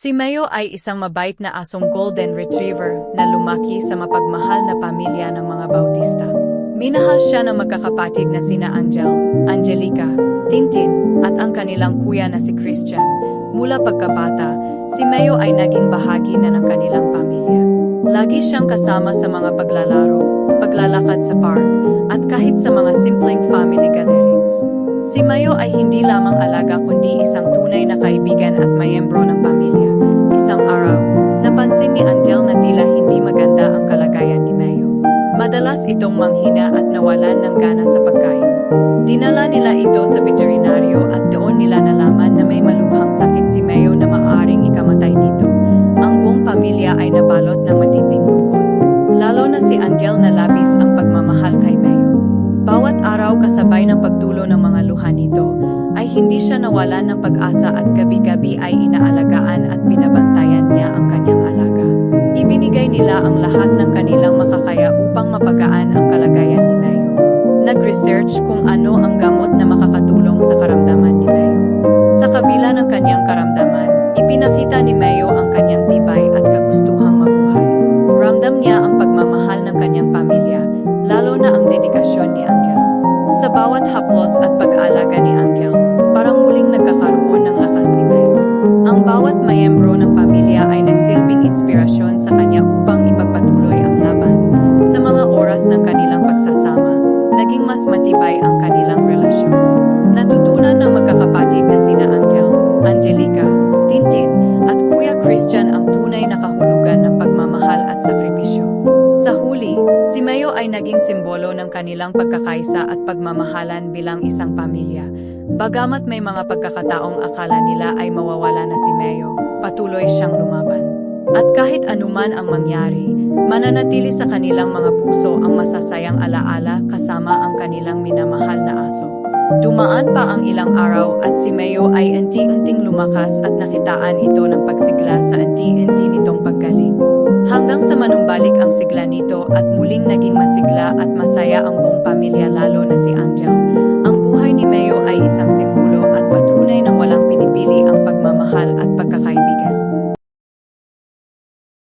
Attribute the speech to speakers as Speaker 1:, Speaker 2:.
Speaker 1: Si Mayo ay isang mabait na asong golden retriever na lumaki sa mapagmahal na pamilya ng mga Bautista. Minahal siya ng magkakapatid na sina Angel, Angelica, Tintin, at ang kanilang kuya na si Christian. Mula pagkabata, si Mayo ay naging bahagi na ng kanilang pamilya. Lagi siyang kasama sa mga paglalaro, paglalakad sa park, at kahit sa mga simpleng family gatherings. Si Mayo ay hindi lamang alaga kundi isang tunay na kaibigan at mayembro ng pamilya. Araw, napansin ni Angel na tila hindi maganda ang kalagayan ni Mayo. Madalas itong manghina at nawalan ng gana sa pagkain. Dinala nila ito sa veterinaryo at doon nila nalaman na may malubhang sakit si Mayo na maaring ikamatay nito. Ang buong pamilya ay nabalot ng matinding lungkot. Lalo na si Angel na labis ang pagmamahal kay Mayo. Bawat araw kasabay ng pagtulo ng mga luha nito, hindi siya nawalan ng pag-asa at gabi-gabi ay inaalagaan at binabantayan niya ang kanyang alaga. Ibinigay nila ang lahat ng kanilang makakaya upang mapagaan ang kalagayan ni Mayo. Nag-research kung ano ang gamot na makakatulong sa karamdaman ni Mayo. Sa kabila ng kanyang karamdaman, ipinakita ni Mayo ang kanyang tibay at kagustuhang mabuhay. Ramdam niya ang pagmamahal ng kanyang pamilya, lalo na ang dedikasyon ni Angel. Sa bawat haplos at pag-aalaga ni Angel, Mayembro ng pamilya ay nagsilbing inspirasyon sa kanya upang ipagpatuloy ang laban. Sa mga oras ng kanilang pagsasama, naging mas matibay ang kanilang relasyon. Natutunan ng magkakapatid na sina Angel, Angelica, Tintin, at Kuya Christian ang tunay na kahulugan ng pagmamahal at sakripisyo. Sa huli, si Mayo ay naging simbolo ng kanilang pagkakaisa at pagmamahalan bilang isang pamilya. Bagamat may mga pagkakataong akala nila ay mawawala na si patuloy siyang lumaban. At kahit anuman ang mangyari, mananatili sa kanilang mga puso ang masasayang alaala kasama ang kanilang minamahal na aso. Dumaan pa ang ilang araw at si Mayo ay unti-unting lumakas at nakitaan ito ng pagsigla sa unti-unti nitong paggaling. Hanggang sa manumbalik ang sigla nito at muling naging masigla at masaya ang buong pamilya lalo na si.